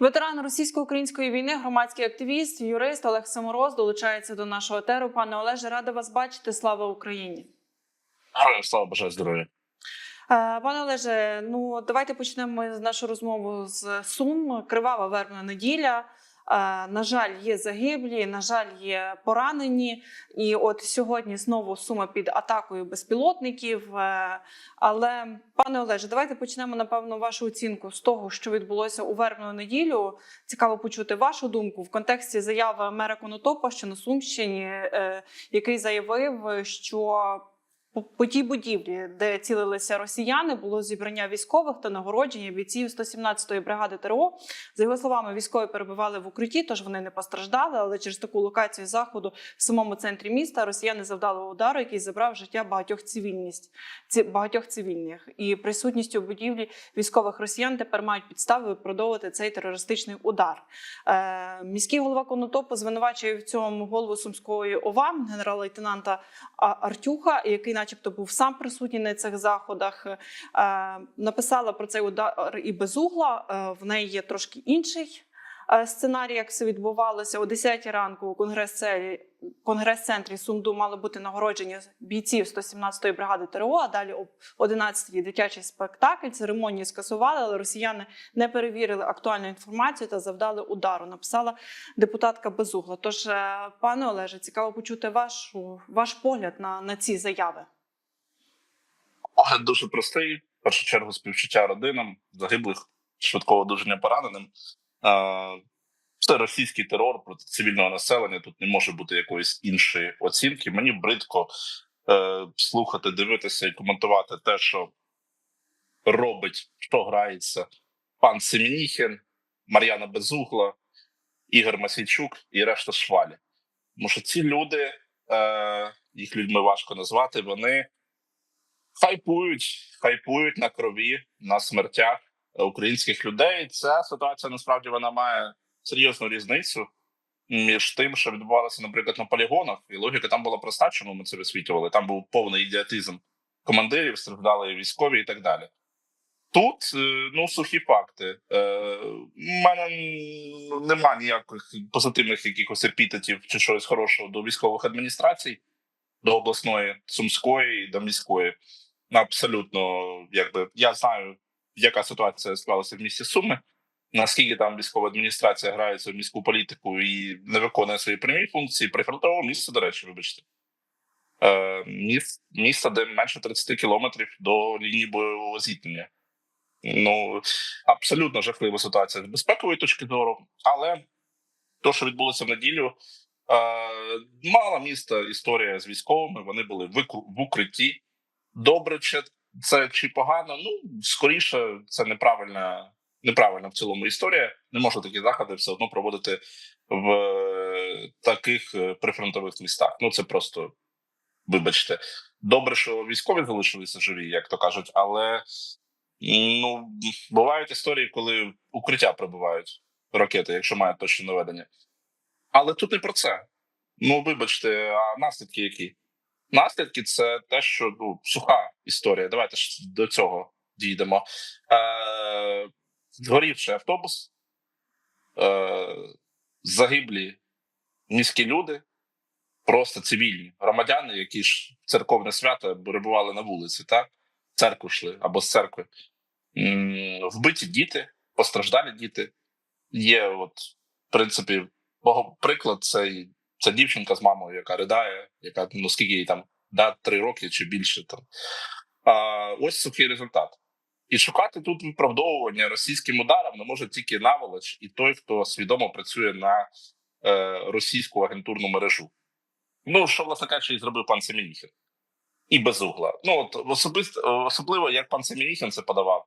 Ветеран російсько-української війни, громадський активіст, юрист Олег Самороз долучається до нашого теру. Пане Олеже, рада вас бачити. Слава Україні. Героям слава бажаю здоров'я. Е, Пане Олеже, ну давайте почнемо нашу розмову з Сум. Кривава вербна неділя. На жаль, є загиблі, на жаль, є поранені. І от сьогодні знову сума під атакою безпілотників. Е, Але, пане Олеже, давайте почнемо напевно вашу оцінку з того, що відбулося у вербну неділю. Цікаво почути вашу думку в контексті заяви мера Конотопа, що на Сумщині, е, який заявив, що по тій будівлі, де цілилися росіяни, було зібрання військових та нагородження бійців 117-ї бригади ТРО. За його словами, військові перебували в укритті, тож вони не постраждали. Але через таку локацію заходу в самому центрі міста росіяни завдали удару, який забрав життя багатьох цивільність багатьох цивільних. І присутністю будівлі військових росіян тепер мають підстави виправдовувати цей терористичний удар. Е, міський голова Конотопу звинувачує в цьому голову сумської ОВА генерал-лейтенанта Артюха, який, начебто, був сам присутній на цих заходах. Е, написала про цей удар і безугла. Е, в неї є трошки інший. е, Сценарій, як все відбувалося о 10 ранку у конгрес-центрі конгрес-центрі Сумду мало бути нагородження бійців 117-ї бригади ТРО. А далі об 11-й дитячий спектакль. Церемонію скасували, але росіяни не перевірили актуальну інформацію та завдали удару. Написала депутатка Безугла. Тож, е, пане Олеже, цікаво почути вашу ваш погляд на, на ці заяви. Огляд дуже простий. В першу чергу співчуття родинам, загиблих, швидкого одужання пораненим. Це російський терор проти цивільного населення. Тут не може бути якоїсь іншої оцінки. Мені бридко е, слухати, дивитися і коментувати те, що робить, що грається пан Семеніхін, Мар'яна Безугла, Ігор Масійчук і решта швалі. Тому що ці люди, е, їх людьми важко назвати, вони хайпують, хайпують на крові, на смертях українських людей. Ця ситуація насправді вона має серйозну різницю між тим, що відбувалося, наприклад, на полігонах, і логіка там була проста, чому ми це висвітлювали. Там був повний ідіотизм командирів, страждали військові і так далі. Тут е, ну сухі факти. Е, У мене немає ніяких позитивних якихось епітетів чи щось хорошого до військових адміністрацій, до обласної, сумської до міської. Абсолютно, якби я знаю, яка ситуація склалася в місті Суми. Наскільки там військова адміністрація грається в міську політику і не виконує свої прямі функції, прифронтового місця, до речі, вибачте. Е, міс, місто, де менше 30 кілометрів до лінії бойового зіткнення. Ну абсолютно жахлива ситуація з безпекової точки зору, але то, що відбулося в неділю, е, мала міста історія з військовими. Вони були в, укритті. Добре, це чи погано? Ну скоріше, це неправильна, неправильна в цілому історія. Не можна такі заходи все одно проводити в е, таких е, прифронтових містах. Ну це просто вибачте. Добре, що військові залишилися живі, як то кажуть, але ну бувають історії, коли укриття прибувають ракети, якщо мають точне наведення. Але тут не про це. Ну, вибачте, а наслідки які? Наслідки це те, що ну, суха історія. Давайте ж до цього дійдемо. Е, згорівши автобус, е, загиблі міські люди, просто цивільні громадяни, які ж церковне свято перебували на вулиці, так? Церкву йшли або з церкви. Вбиті діти, постраждалі діти. Є, от, в принципі, приклад це, і- це дівчинка з мамою, яка ридає, яка ну скільки їй там да, три роки чи більше там. А, ось сухий результат. І шукати тут виправдовування російським ударам не може тільки наволоч і той, хто свідомо працює на е, російську агентурну мережу. Ну, що, власне кажучи, і зробив пан Семеніхін. І без угла. Ну, от особисто, особливо, як пан Семеніхін це подавав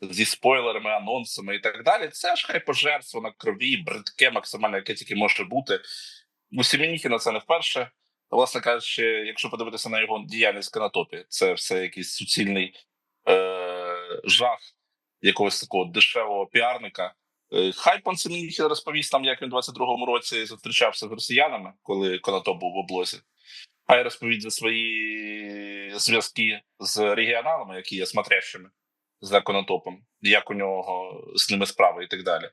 зі спойлерами, анонсами і так далі. Це ж хай пожерство на крові, бридке, максимально, яке тільки може бути. У Семеніхіна це не вперше. Власне кажучи, якщо подивитися на його діяльність в канатопі, це все якийсь суцільний е- жах якогось такого дешевого піарника. Е, Хай пан Семеніхін розповість нам, як він у 22-му році зустрічався з росіянами, коли Конотоп був в облозі. Хай розповість за свої зв'язки з регіоналами, які є смотрящими. за конотопом, як у нього з ними справи і так далі.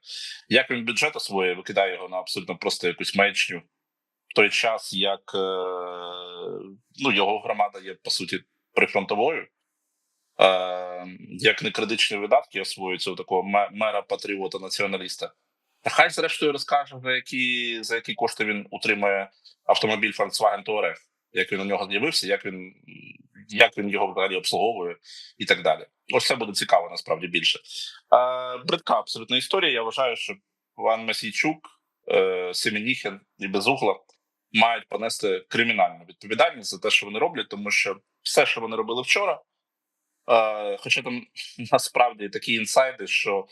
Як він бюджет освоює, викидає його на абсолютно просто якусь маячню. Той час, як е, ну, його громада є по суті прифронтовою, е, як некредичні видатки освоюються у такого ме- мера патріота націоналіста. Та хай зрештою розкаже, за які, за які кошти він утримує автомобіль Volkswagen Touareg, як він у нього з'явився, як він, як він його взагалі обслуговує і так далі. Ось це буде цікаво насправді більше. Е, бридка абсолютна історія. Я вважаю, що пан Масійчук, Семеніхін і Безугла мають понести кримінальну відповідальність за те, що вони роблять, тому що все, що вони робили вчора, е, хоча там насправді такі інсайди, що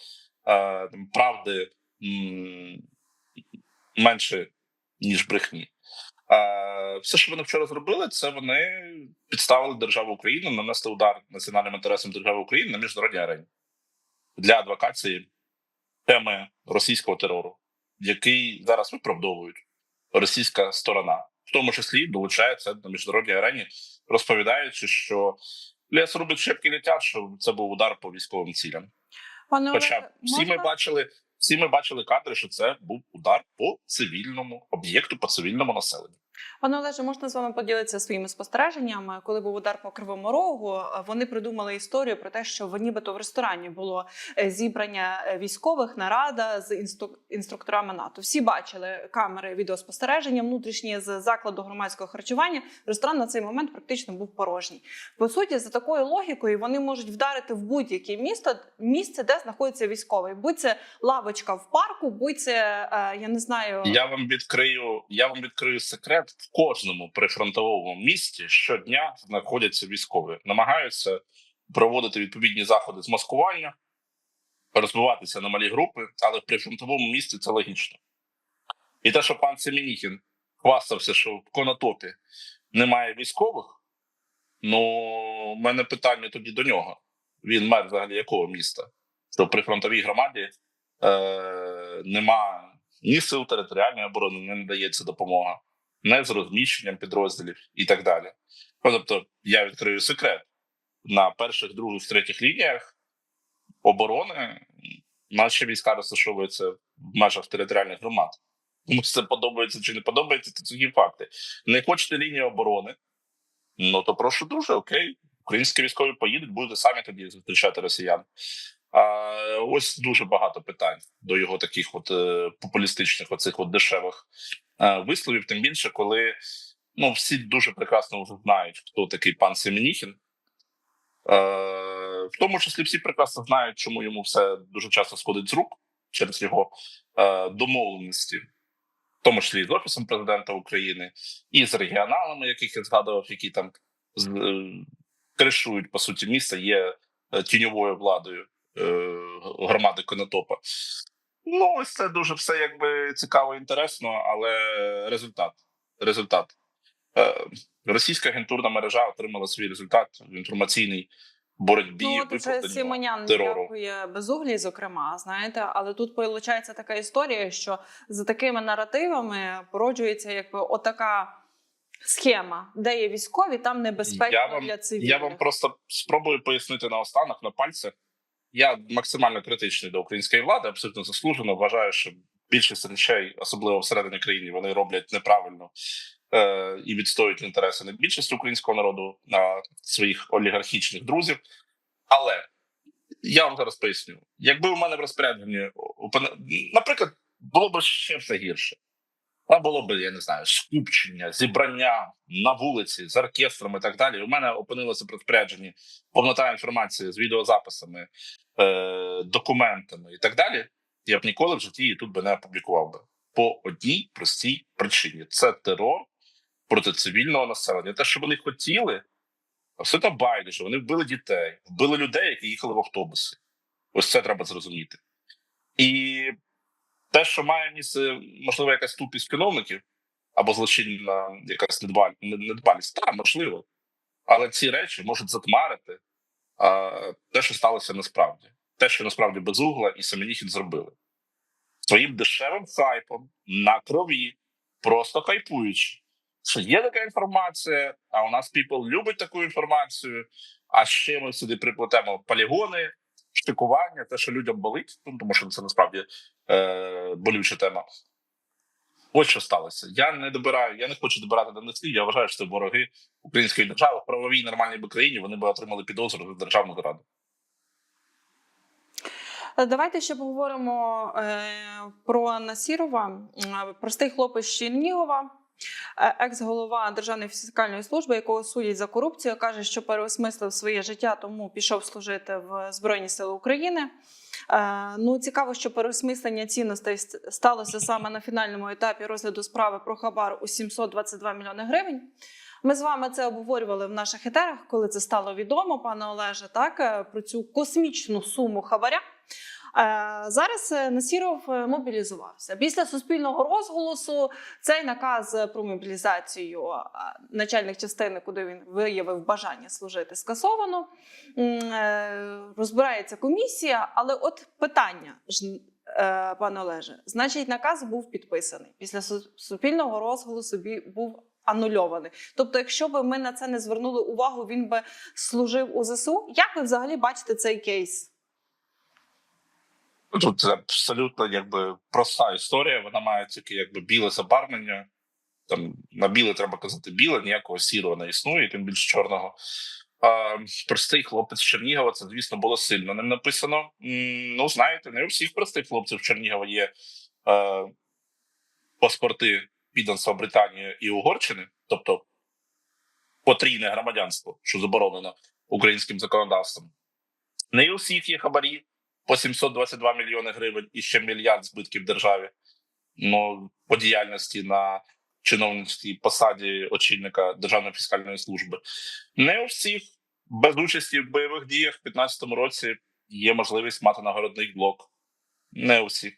е, там правди м, менше, ніж брехні. Е, все, що вони вчора зробили, це вони підставили державу Україну, нанесли удар національним інтересам держави України на міжнародній арені для адвокації теми російського терору, який зараз виправдовують російська сторона, в тому числі долучається на міжнародній арені, розповідаючи, що ліс рубить шепки летять, що це був удар по військовим цілям. Пане Хоча Олег, всі ми бачили, всі ми бачили кадри, що це був удар по цивільному об'єкту, по цивільному населенню. Пане Олеже, можна з вами поділитися своїми спостереженнями. Коли був удар по кривому рогу, вони придумали історію про те, що в нібито в ресторані було е, зібрання е, військових нарада з інстру- інструкторами НАТО. Всі бачили камери відеоспостереження внутрішні з закладу громадського харчування. Ресторан на цей момент практично був порожній. По суті, за такою логікою вони можуть вдарити в будь-яке місто місце, де знаходиться військовий. Будь це лавочка в парку, будь це е, я не знаю. Я вам відкрию, я вам відкрию секрет в кожному прифронтовому місті щодня знаходяться військові, намагаються проводити відповідні заходи з маскування, розбиватися на малі групи, але в прифронтовому місті це логічно. І те, що пан Семеніхін хвастався, що в Конотопі немає військових. Ну, в мене питання тоді до нього. Він мер взагалі якого міста? Що в прифронтовій громаді е, нема ні сил територіальної оборони, не надається допомога, не з розміщенням підрозділів і так далі. Ну, Тобто, я відкрию секрет: на перших, других, третіх лініях оборони наші війська розташовуються в межах територіальних громад. Тому це подобається чи не подобається, це такі факти. Не хочете лінію оборони? Ну то прошу дуже, окей. Українські військові поїдуть, будете самі тоді зустрічати росіян. А ось дуже багато питань до його таких, от е, популістичних, оцих от дешевих висловів. Тим більше, коли ну всі дуже прекрасно вже знають, хто такий пан Семеніхін. Е, в тому числі всі прекрасно знають, чому йому все дуже часто сходить з рук через його е, домовленості, в тому числі з офісом президента України, і з регіоналами, яких я згадував, які там з- е, кришують по суті місце, є е, тіньовою владою е, громади Конотопа. Ну, ось це дуже все якби цікаво і інтересно, але результат. Результат. Е, Російська агентурна мережа отримала свій результат в інформаційній боротьбі. Ну, от вже Сімонян дякує безуглій, зокрема, знаєте, але тут виходить така історія, що за такими наративами породжується якби отака схема, де є військові, там небезпечно Я вам- для цивільних. Я вам просто спробую пояснити наостанок на пальцях. Я максимально критичний до української влади, абсолютно заслужено. Вважаю, що більшість речей, особливо всередині країни, вони роблять неправильно е, і відстоюють інтереси не більшості українського народу, а своїх олігархічних друзів. Але я вам зараз поясню: якби у мене в розпорядженні наприклад, було б ще все гірше. А було б, я не знаю, скупчення, зібрання на вулиці з оркестром і так далі. У мене опинилося в розпорядженні повнота інформації з відеозаписами, е, документами і так далі. Я б ніколи в житті її тут би не опублікував би по одній простій причині: це терор проти цивільного населення. Те, що вони хотіли, абсолютно байдуже. Вони вбили дітей, вбили людей, які їхали в автобуси. Ось це треба зрозуміти. І те, що має місце, можливо, якась тупість чиновників або злочинна якась недбалість, так, можливо. Але ці речі можуть затмарити те, що сталося насправді. Те, що насправді безугла і Семеніхін зробили. Своїм дешевим хайпом на крові, просто хайпуючи. Що є така інформація, а у нас people любить таку інформацію. А ще ми сюди приплетемо полігони, штикування, те, що людям болить, ну тому що це насправді е, болюча тема. Ось що сталося. Я не добираю, я не хочу добирати до них. Я вважаю, що це вороги української держави в правовій нормальній би країні. Вони би отримали підозру за державну зраду. Е, Давайте ще поговоримо е, про Насірова, простий хлопець Чернігова. Е, Екс-голова Державної фіскальної служби, якого судять за корупцію, каже, що переосмислив своє життя, тому пішов служити в Збройні Сили України. Е, Ну, цікаво, що переосмислення цінностей сталося саме на фінальному етапі розгляду справи про хабар у 722 мільйони гривень. Ми з вами це обговорювали в наших етерах, коли це стало відомо, пане Олеже, так е, про цю космічну суму хабаря. Е, Зараз е, Насіров е, мобілізувався. Після суспільного розголосу цей наказ про мобілізацію начальник частини, куди він виявив бажання служити, скасовано. Розбирається комісія, але от питання ж. Пане Олеже, значить, наказ був підписаний після суспільного розголосу. Був анульований. Тобто, якщо б ми на це не звернули увагу, він би служив у ЗСУ. Як ви взагалі бачите цей кейс? Ну, Тут це абсолютно якби проста історія. Вона має тільки якби біле забарвлення. Там на біле треба казати біле, ніякого сірого не існує, тим більше чорного. А, простий хлопець Чернігова, це, звісно, було сильно ним написано. Ну, знаєте, не у всіх простих хлопців Чернігова є е, паспорти підданства Британії і Угорщини, тобто потрійне громадянство, що заборонено українським законодавством. Не у всіх є хабарі по 722 мільйони гривень і ще мільярд збитків державі. Ну, по діяльності на чиновницькій посаді очільника Державної фіскальної служби. Не у всіх без участі в бойових діях в 2015 році є можливість мати нагородний блок. Не у всіх.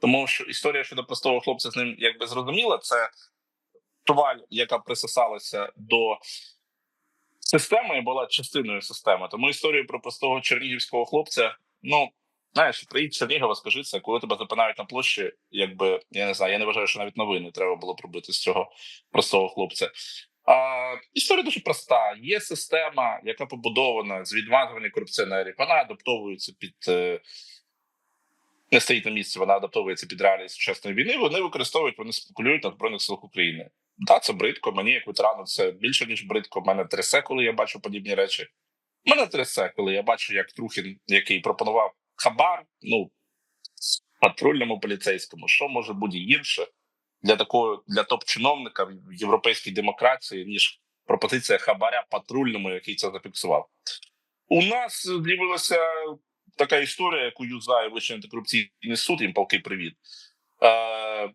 Тому що історія щодо простого хлопця з ним якби зрозуміла, це тваль, яка присосалася до системи і була частиною системи. Тому історію про простого чернігівського хлопця, ну знаєш, приїдь Чернігова, скажи це, коли тебе запинають на площі, якби я не знаю, я не вважаю, що навіть новини треба було пробити з цього простого хлопця. А, історія дуже проста. Є система, яка побудована з відмазування корупціонерів. Вона адаптовується під е, не стоїть на місці, вона адаптовується під реалії сучасної війни. Вони використовують, вони спекулюють на збройних силах України. Так, це бридко. Мені як ветерану це більше ніж бридко. Мене трясе, коли я бачу подібні речі. Мене трясе, коли я бачу, як Трухін, який пропонував хабар, ну патрульному поліцейському, що може бути гірше для такого для топ-чиновника в європейській демократії, ніж пропозиція хабаря патрульному, який це зафіксував. У нас з'явилася така історія, яку юзає Вищий антикорупційний суд, їм палки привіт. Е,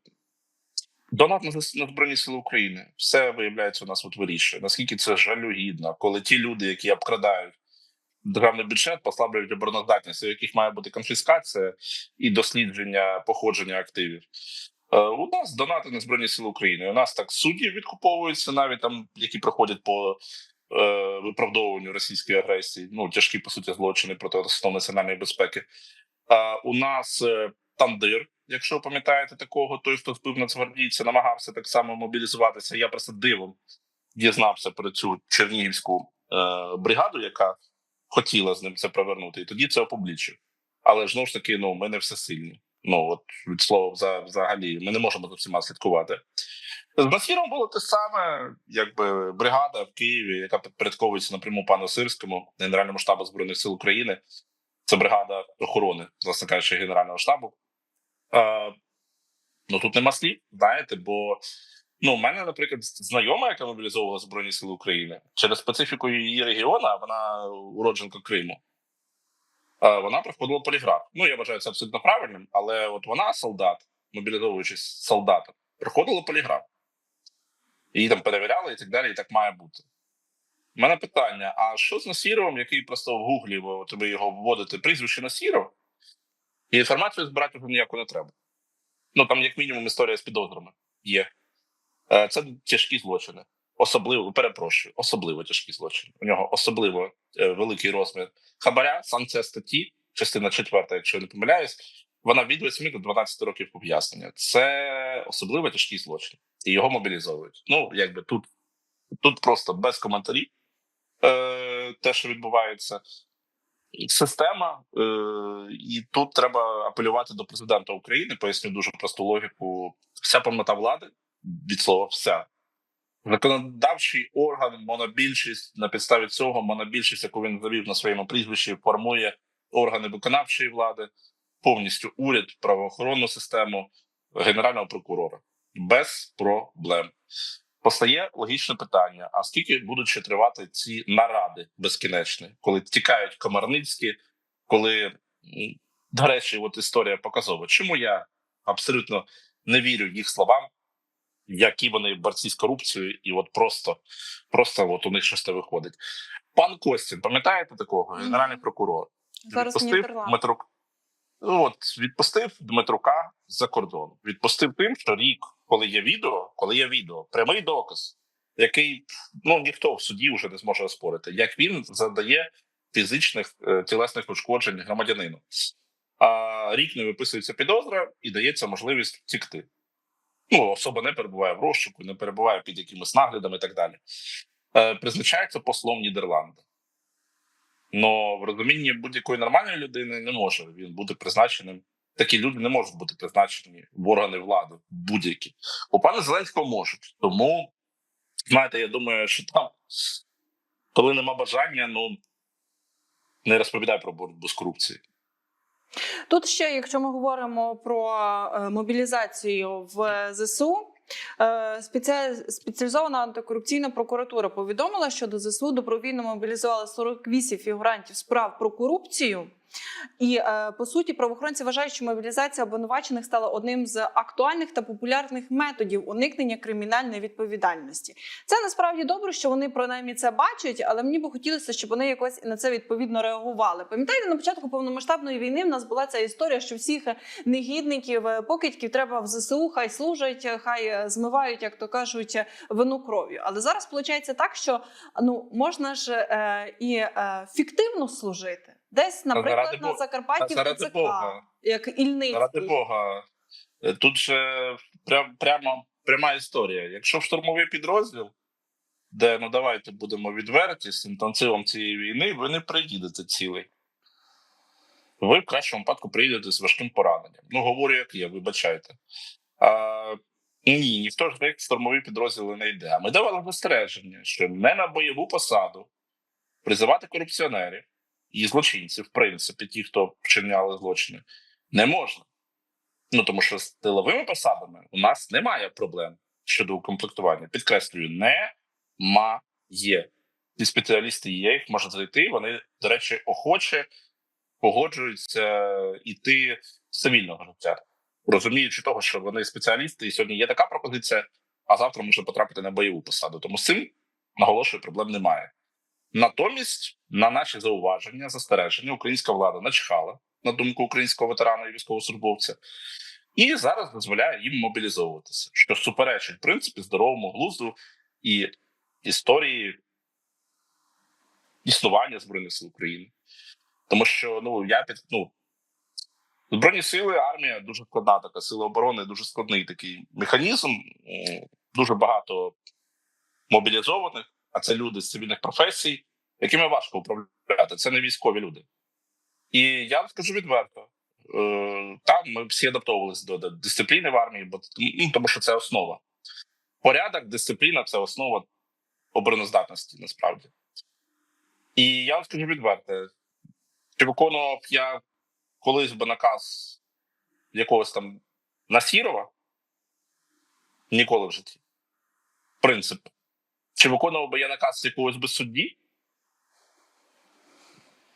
Донат на Збройні Сили України все виявляється у нас от вирішує. Наскільки це жалюгідно, коли ті люди, які обкрадають державний бюджет, послаблюють обороноздатність, у яких має бути конфіскація і дослідження походження активів. Е, У нас донати на Збройні Сили України. У нас так судді відкуповуються, навіть там, які проходять по е, виправдовуванню російської агресії. Ну тяжкі по суті злочини проти основ національної безпеки. Е, у нас е, тандир, якщо ви пам'ятаєте такого, той, хто збив нацгвардійця, намагався так само мобілізуватися. Я просто дивом дізнався про цю чернігівську е, бригаду, яка хотіла з ним це провернути, і тоді це опублічив. Але ж ж таки, ну ми не всесильні. Ну от від слова вза- взагалі, ми не можемо за всіма слідкувати. З Насіром було те саме, якби бригада в Києві, яка підпорядковується напряму пану Сирському, Генеральному штабу збройних сил України. Це бригада охорони, власне кажучи, генерального штабу. Е, ну тут нема слів, знаєте, бо ну, у мене, наприклад, знайома, яка мобілізовувала Збройні Сили України через специфіку її регіону, вона уродженка Криму. Вона проходила поліграф. Ну, я вважаю це абсолютно правильним, але от вона, солдат, мобілізовуючись солдатом, проходила поліграф. Її там перевіряли і так далі, і так має бути. У мене питання: а що з Насіровим, який просто в Гуглі, от ви його вводите прізвище Насіров, і інформацію збирати ніяку не треба. Ну там, як мінімум, історія з підозрами є. Е, Це тяжкі злочини. Особливо, перепрошую, особливо тяжкі злочини. У нього особливо е, великий розмір хабаря, санкція статті, частина четверта, якщо я не помиляюсь, вона від 8 до 12 років ув'язнення. Це особливо тяжкий злочин. І його мобілізовують. Ну, якби тут, тут просто без коментарів е, те, що відбувається. система, е, і тут треба апелювати до президента України. Поясню дуже просту логіку. Вся повнота влади від слова вся. Законодавчий орган, монобільшість на підставі цього монобільшість, яку він завів на своєму прізвищі, формує органи виконавчої влади, повністю уряд, правоохоронну систему, генерального прокурора без проблем. Постає логічне питання: а скільки будуть ще тривати ці наради безкінечні, коли тікають комарницькі, коли до речі, от історія показова, чому я абсолютно не вірю їх словам, які вони борці з корупцією, і от просто, просто от у них щось не виходить. Пан Костін, пам'ятаєте такого? Генеральний прокурор Зараз відпустив. Дмитрук. Ну, От відпустив Дмитрука за кордон. Відпустив тим, що рік, коли є відео, коли є відео, прямий доказ, який ну ніхто в суді вже не зможе оспорити, як він задає фізичних е, тілесних ушкоджень громадянину. А рік не виписується підозра і дається можливість втікти. Ну, особа не перебуває в розшуку, не перебуває під якимись наглядами і так далі. Е, призначається послом Нідерланди. Но в розумінні будь-якої нормальної людини не може він бути призначеним. Такі люди не можуть бути призначені в органи влади будь-які. У пана Зеленського можуть. Тому, знаєте, я думаю, що там, коли нема бажання, ну не розповідай про боротьбу з корупцією. Тут ще, якщо ми говоримо про е, мобілізацію в ЗСУ. е, Спеціалізована антикорупційна прокуратура повідомила, що до ЗСУ добровільно мобілізували 48 фігурантів справ про корупцію. І е, по суті, правоохоронці вважають, що мобілізація обвинувачених стала одним з актуальних та популярних методів уникнення кримінальної відповідальності. Це насправді добре, що вони принаймні це бачать, але мені би хотілося, щоб вони якось на це відповідно реагували. Пам'ятаєте, на початку повномасштабної війни в нас була ця історія, що всіх негідників, е, покидьків треба в ЗСУ, хай служать, е, хай змивають, як то кажуть, вину кров'ю. Але зараз виходить так, що ну можна ж е, і е, фіктивно служити. Десь, наприклад, заради на Закарпатті в заради ТЦК, Бога. як Ільницький. Ради Бога, Е, тут же прям, прямо пряма історія. Якщо в штурмовий підрозділ, де ну давайте будемо відверті з інтенсивом цієї війни, ви не приїдете цілий. Ви в кращому випадку приїдете з важким пораненням. Ну, говорю, як є, вибачайте. А, ні, ніхто ж в штурмові підрозділи не йде. А ми давали застереження, що не на бойову посаду призивати корупціонерів і злочинців, в принципі, ті, хто вчиняли злочини, не можна. Ну тому що з тиловими посадами у нас немає проблем щодо укомплектування. Підкреслюю, немає. Ці спеціалісти є, їх можна знайти. Вони, до речі, охоче погоджуються іти з цивільного життя, розуміючи того, що вони спеціалісти, і сьогодні є така пропозиція, а завтра може потрапити на бойову посаду. Тому з цим наголошую, проблем немає. Натомість, на наші зауваження, застереження, українська влада начхала на думку українського ветерана і військовослужбовця, і зараз дозволяє їм мобілізовуватися, що суперечить в принципі здоровому глузду і історії існування збройних сил України. Тому що ну я під ну збройні сили, армія дуже складна така сила оборони, дуже складний такий механізм. Дуже багато мобілізованих, а це люди з цивільних професій, якими важко управляти. Це не військові люди. І я вам скажу відверто: е, там ми всі адаптовувалися до, дисципліни в армії, бо ну, тому що це основа. Порядок, дисципліна це основа обороноздатності насправді. І я вам скажу відверто, чи виконував я колись би наказ якогось там Насірова? Ніколи в житті. Принцип. Чи виконував би я наказ якогось би судді?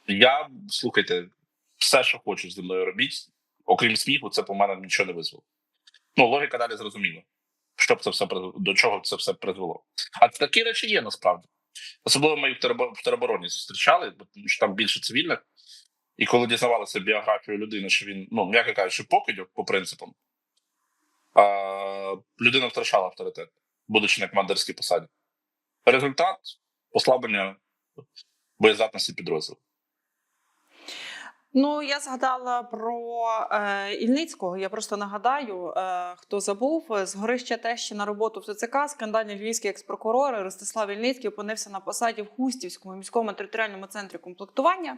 Я, слухайте, все, що хочу зі мною робіть, окрім сміху, це по мене нічого не визвало. Ну, логіка далі зрозуміла. Що б це все до чого це все призвело. А такі речі є насправді. Особливо ми в теробороні зустрічали, бо там більше цивільних. І коли дізнавалися біографію людини, що він, ну, м'яко кажучи, покидьок по принципам, а, людина втрачала авторитет, будучи на командирській посаді. Результат послаблення боєздатності підрозділу. Ну, я згадала про е, Ільницького. Я просто нагадаю, е, хто забув, з горища тещі на роботу в ТЦК скандальний львівський експрокурор Ростислав Ільницький опинився на посаді в Хустівському міському територіальному центрі комплектування.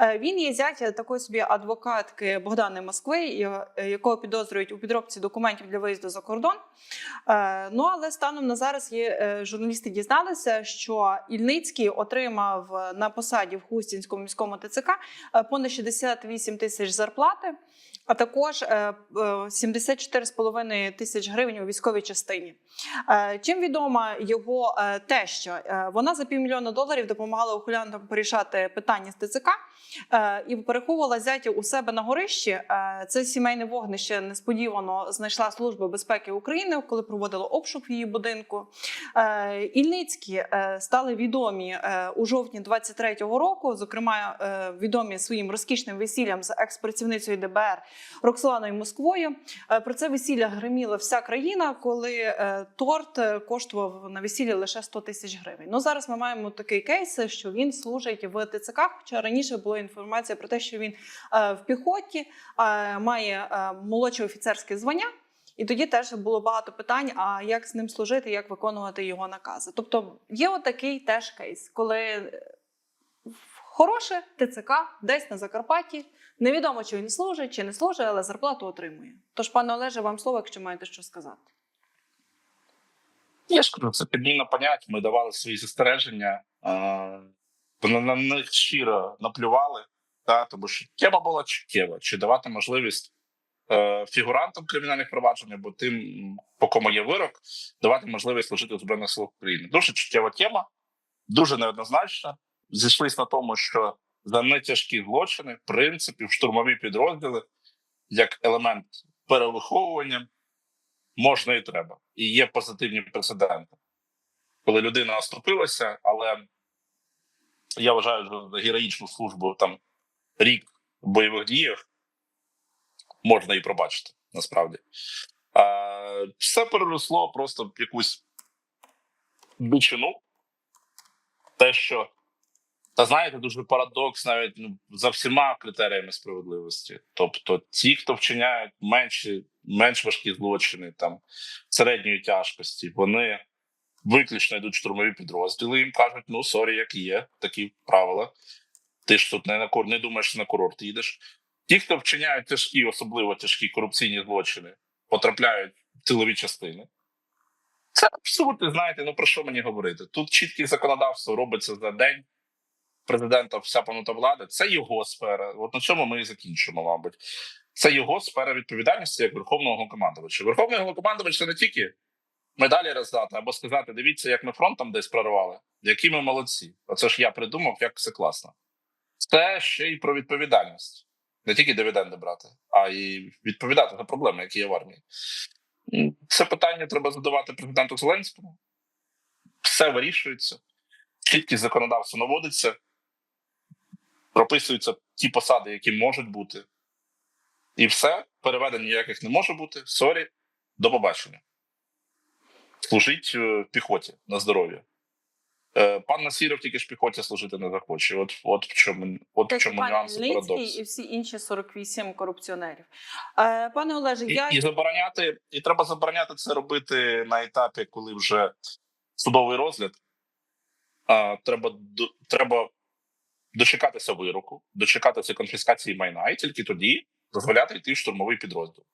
Е, він є зять такої собі адвокатки Богдани Москви, е, якого підозрюють у підробці документів для виїзду за кордон. Е, ну але станом на зараз є е, журналісти дізналися, що Ільницький отримав е, на посаді в Хустінському міському ТЦК е, понад 68 тисяч зарплати, а також е, е, 74,5 тисяч гривень у військовій частині. Е, Чим відома його те? Е, Вона за півмільйона доларів допомагала ухилянтам порішати питання з ТЦК е, і переховувала зятя у себе на горищі. Е, Це сімейне вогнище несподівано знайшла Служба безпеки України, коли проводила обшук в її будинку. Е, Ільницькі е, стали відомі е, у жовтні 23-го року, зокрема е, відомі своїм розкішним весіллям з екс-працівницею ДБР Роксоланою Москвою. Е, Про це весілля гриміла вся країна, коли е, торт е, коштував на весіллі лише 100 тисяч гривень. Ну зараз ми маємо такий кейс, що він служить в ТЦК. Хоча раніше була інформація про те, що він е, в піхоті е, має е, молодше офіцерське звання. І тоді теж було багато питань: а як з ним служити, як виконувати його накази. Тобто є отакий теж кейс, коли хороше ТЦК десь на Закарпатті. Невідомо, чи він служить, чи не служить, але зарплату отримує. Тож, пане Олеже, вам слово, якщо маєте що сказати. Я ж кажу, це підміна понять. Ми давали свої застереження, на, них щиро наплювали, та, тому що тема була чуттєва, чи давати можливість е, фігурантам кримінальних проваджень або тим, по кому є вирок, давати можливість служити в Збройних силах України. Дуже чуттєва тема, дуже неоднозначна. Зійшлись на тому, що за нетяжкі злочини, принципів, штурмові підрозділи як елемент перевиховування можна і треба. І є позитивні прецеденти, коли людина оступилася, але я вважаю, героїчну службу там рік бойових діях можна і пробачити насправді. А, все переросло просто в якусь дичину. Те, що та знаєте, дуже парадокс навіть ну, за всіма критеріями справедливості. Тобто, ті, хто вчиняють менші, менш важкі злочини там середньої тяжкості, вони виключно йдуть штурмові підрозділи. Їм кажуть, ну сорі, як є, такі правила. Ти ж тут не на не думаєш, на курорт їдеш. Ті, хто вчиняють тяжкі, особливо тяжкі корупційні злочини, потрапляють в тилові частини. Це абсурдно, знаєте, ну про що мені говорити? Тут чітке законодавство робиться за день президента вся панута влада. Це його сфера. От на цьому ми і закінчимо, мабуть. Це його сфера відповідальності як верховного Головнокомандувача. Верховний Головнокомандувач – це не тільки медалі роздати або сказати: дивіться, як ми фронтом десь прорвали, які ми молодці. Оце ж я придумав, як все класно. Це ще й про відповідальність. Не тільки дивіденди брати, а й відповідати за проблеми, які є в армії. Це питання треба задавати президенту Зеленському. Все вирішується, чіткість законодавства наводиться, прописуються ті посади, які можуть бути. І все, переведень ніяких не може бути. Сорі, до побачення. Служить е, в піхоті на здоров'я. Е, Пан Насіров тільки ж піхоті служити не захоче. От, от в чому, от в чому нюанс парадокс. і всі інші 48 корупціонерів. Е, пане Олеже, І, я і забороняти, і треба забороняти це робити на етапі, коли вже судовий розгляд. А, треба, до- треба дочекатися вироку, дочекатися конфіскації майна, і тільки тоді дозволяти йти в штурмовий підрозділ.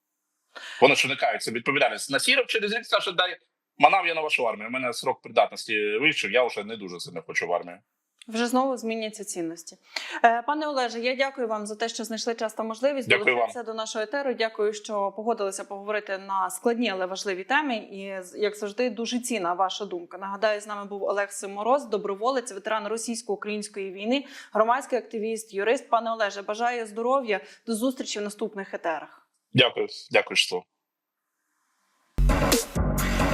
Вони що уникаються відповідальність. Насіров через рік скаже, дай манав я на вашу армію. У мене срок придатності вийшов, я вже не дуже сильно хочу в армію. вже знову зміняться цінності. Е, пане Олеже, я дякую вам за те, що знайшли час та можливість долучитися до нашого етеру. Дякую, що погодилися поговорити на складні, але важливі теми. І як завжди, дуже цінна ваша думка. Нагадаю, з нами був Олег Симороз, доброволець, ветеран російсько-української війни, громадський активіст, юрист. Пане Олеже, бажаю здоров'я. До зустрічі в наступних етерах. Дякую, дякую, що.